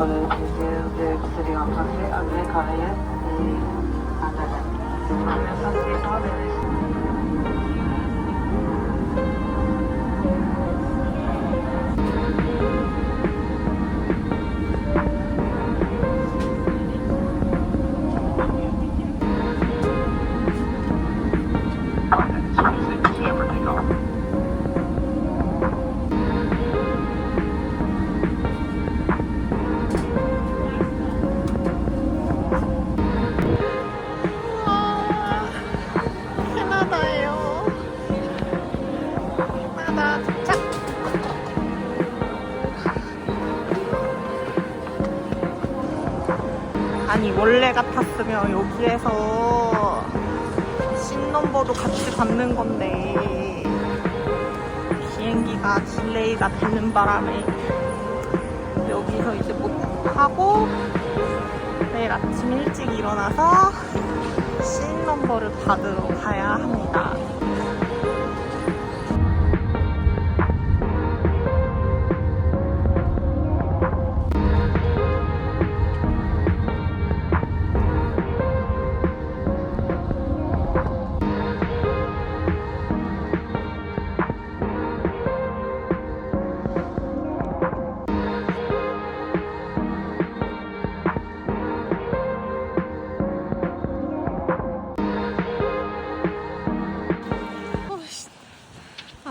pour le désir d'exceller en français, anglais, coréen et mandarin. 아니 원래 같았으면 여기에서 신 넘버도 같이 받는 건데 비행기가 딜레이가 되는 바람에 여기서 이제 못 하고 내일 아침 일찍 일어나서 씬 넘버를 받으러 가야 합니다.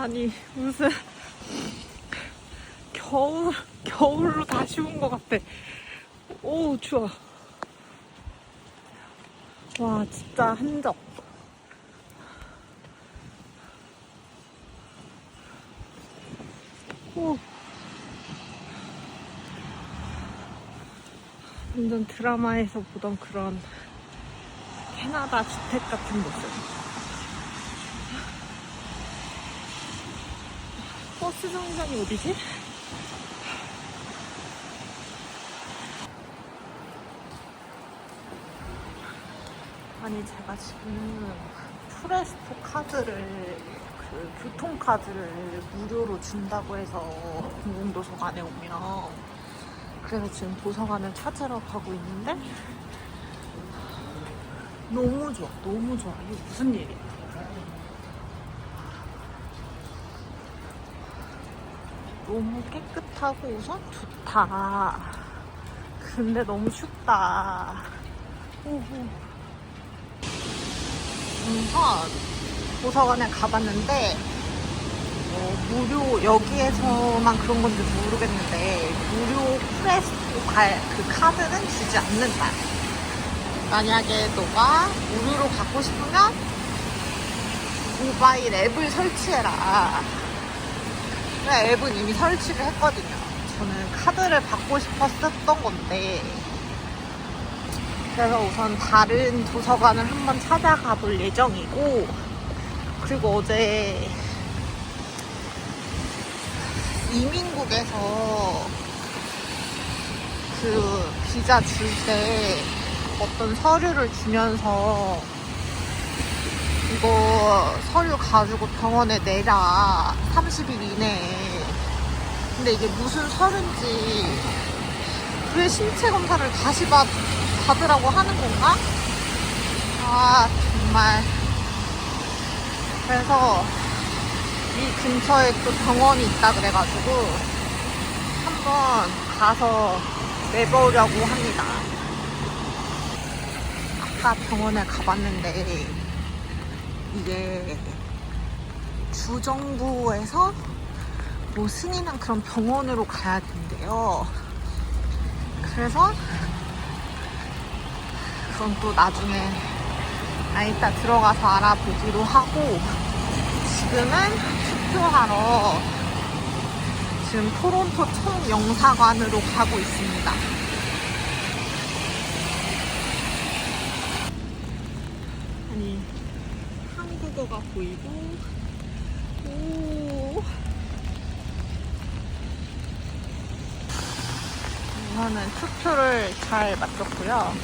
아니 무슨 겨울 겨울로 다시 온 것 같아. 오 추워. 와 진짜 한적. 오. 완전 드라마에서 보던 그런 캐나다 주택 같은 모습. 버스 정류장이 어디지? 아니 제가 지금 프레스토 카드를 그 교통카드를 무료로 준다고 해서 공공도서관에 오면 그래서 지금 도서관을 찾으러 가고 있는데 너무 좋아 너무 좋아. 이게 무슨 일이야 너무 깨끗하고 우선 좋다. 근데 너무 춥다. 우후. 우선 도서관에 가봤는데 어, 무료 여기에서만 그런 건지 모르겠는데 무료 프레스토 갈그 카드는 주지 않는다. 만약에 너가 무료로 갖고 싶으면 모바일 앱을 설치해라. 네, 앱은 이미 설치를 했거든요. 저는 카드를 받고 싶었었던 건데. 그래서 우선 다른 도서관을 한번 찾아가 볼 예정이고, 그리고 어제 이민국에서 그 비자 줄 때 어떤 서류를 주면서 이거 서류 가지고 병원에 내라. 30일 이내에 근데 이게 무슨 서류인지 왜 신체 검사를 다시 받, 받으라고 하는 건가? 아 정말. 그래서 이 근처에 또 병원이 있다 그래가지고 한번 가서 내보려고 합니다. 아까 병원에 가봤는데 이게 주정부에서 뭐 승인한 그런 병원으로 가야 된대요. 그래서 그건 또 나중에 아 이따 들어가서 알아보기로 하고 지금은 투표하러 지금 토론토 총영사관으로 가고 있습니다. 아니 한국어가 보이고. 오. 우선은 투표를 잘 마쳤고요.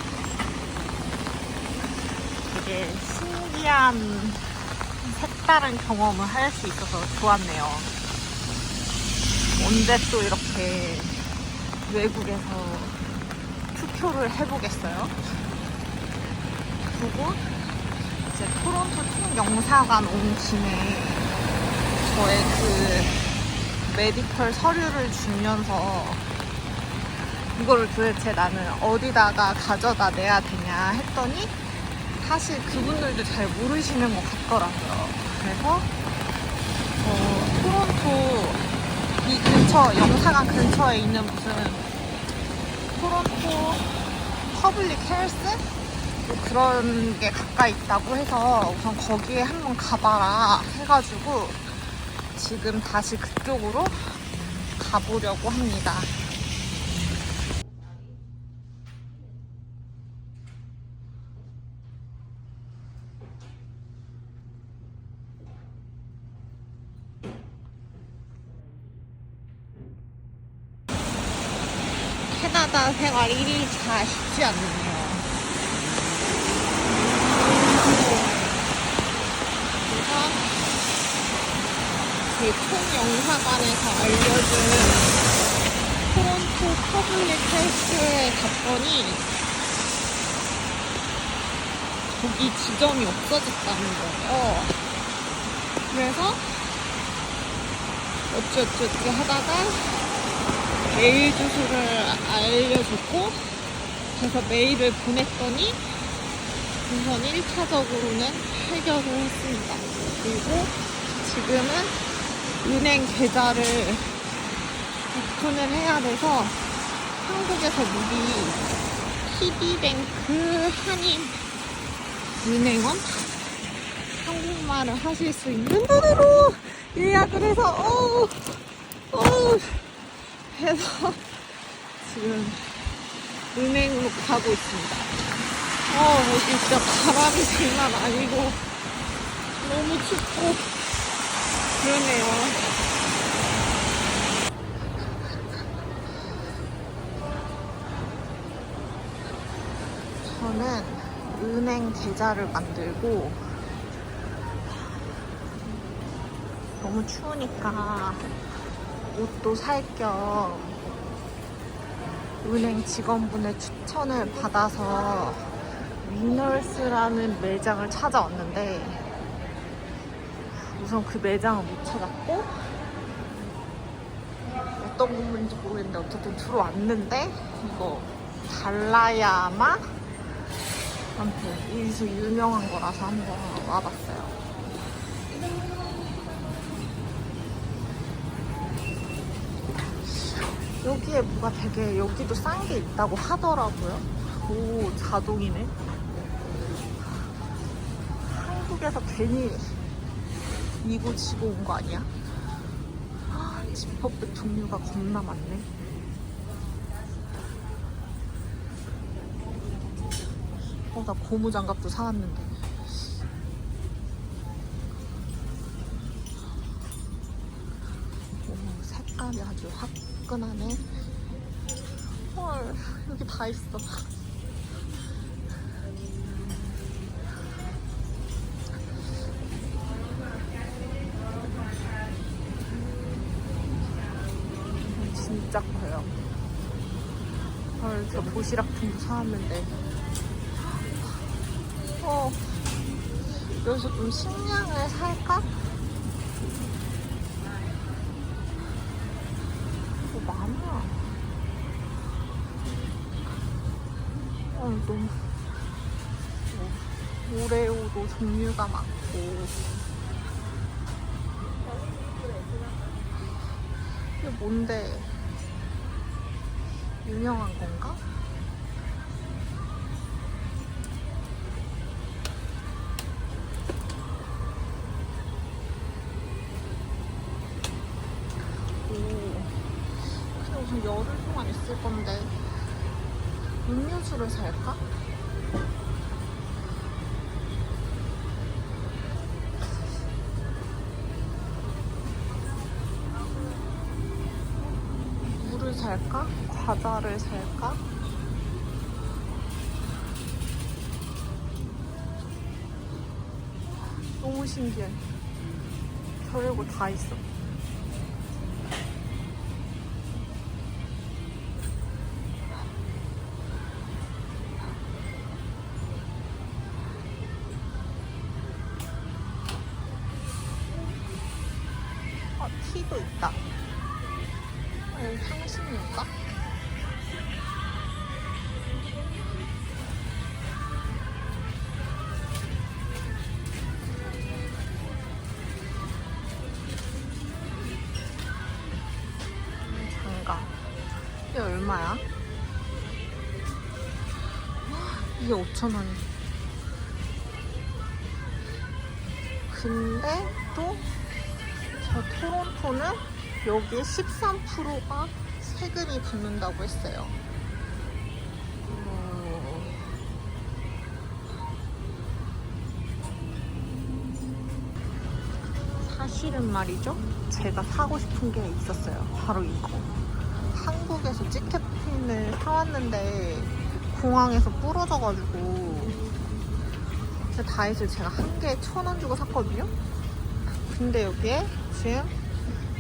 되게 신기한 색다른 경험을 할 수 있어서 좋았네요. 언제 또 이렇게 외국에서 목표를 해보겠어요. 그리고 이제 토론토 총영사관 온 김에 저의 그 메디컬 서류를 주면서 이거를 도대체 나는 어디다가 가져다 내야 되냐 했더니 사실 그분들도 잘 모르시는 것 같더라고요. 그래서 어, 토론토 이 근처 영사관 근처에 있는 무슨 토론토 퍼블릭 헬스 뭐 그런 게 가까이 있다고 해서 우선 거기에 한번 가봐라 해가지고 지금 다시 그쪽으로 가보려고 합니다. 캐나다 생활 1일차 쉽지 않네요. 그래서 그 총영사관에서 알려준 토론토 퍼블릭 헬스에 갔더니 거기 지점이 없어졌다는 거예요. 그래서 어쩌어쩌 하다가 메일 주소를 알려줬고 그래서 메일을 보냈더니 우선 1차적으로는 해결을 했습니다. 그리고 지금은 은행 계좌를 오픈을 해야 돼서 한국에서 미리 TD뱅크 한인 은행원 한국말을 하실 수 있는 분으로 예약을 해서 어우 어우 해서 지금 은행으로 가고 있습니다. 어, 여기 진짜 바람이 장난 아니고 너무 춥고 그러네요. 저는 은행 계좌를 만들고 너무 추우니까 옷도 살 겸 은행 직원분의 추천을 받아서 위널스라는 매장을 찾아왔는데 우선 그 매장을 못 찾았고 어떤 부분인지 모르겠는데 어쨌든 들어왔는데 이거 달라야마 아무튼 여기서 유명한 거라서 한번 와봤어요. 여기에 뭐가 되게 여기도 싼 게 있다고 하더라고요. 오 자동이네. 한국에서 괜히 이고 지고 온 거 아니야? 아, 지퍼백 종류가 겁나 많네. 어, 나 고무 장갑도 사왔는데. 오, 색깔이 아주 화끈하네. 헐, 여기 다 있어. 헐, 저 도시락통도 사왔는데. 어, 여기서 좀 식량을 살까? 뭐 많아. 어, 너무. 뭐, 오레오도 종류가 많고. 이게 뭔데? 유명한 건가? 무슨 열흘 동안 있을 건데 음료수를 살까? 물을 살까? 과자를 살까? 너무 신기해. 별거 다 있어. 아, 티도 있다. 이게 얼마야? 이게 5,000원이. 근데 또 저 토론토는 여기에 13%가 세금이 붙는다고 했어요. 어, 사실은 말이죠. 제가 사고 싶은 게 있었어요. 바로 이거. 한국에서 티켓핀을 사왔는데 공항에서 부러져가지고 제 다이소 제가 한 개에 천 원 주고 샀거든요. 근데 여기에 지금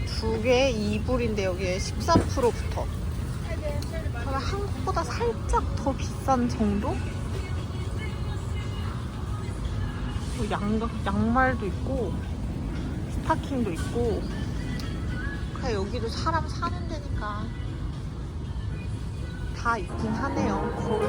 두 개에 2불인데 여기에 13%부터. 그러면 한국보다 살짝 더 비싼 정도? 뭐 양, 양말도 있고 스타킹도 있고 그래 여기도 사람 사는 데니까 다 있긴 하네요. 있고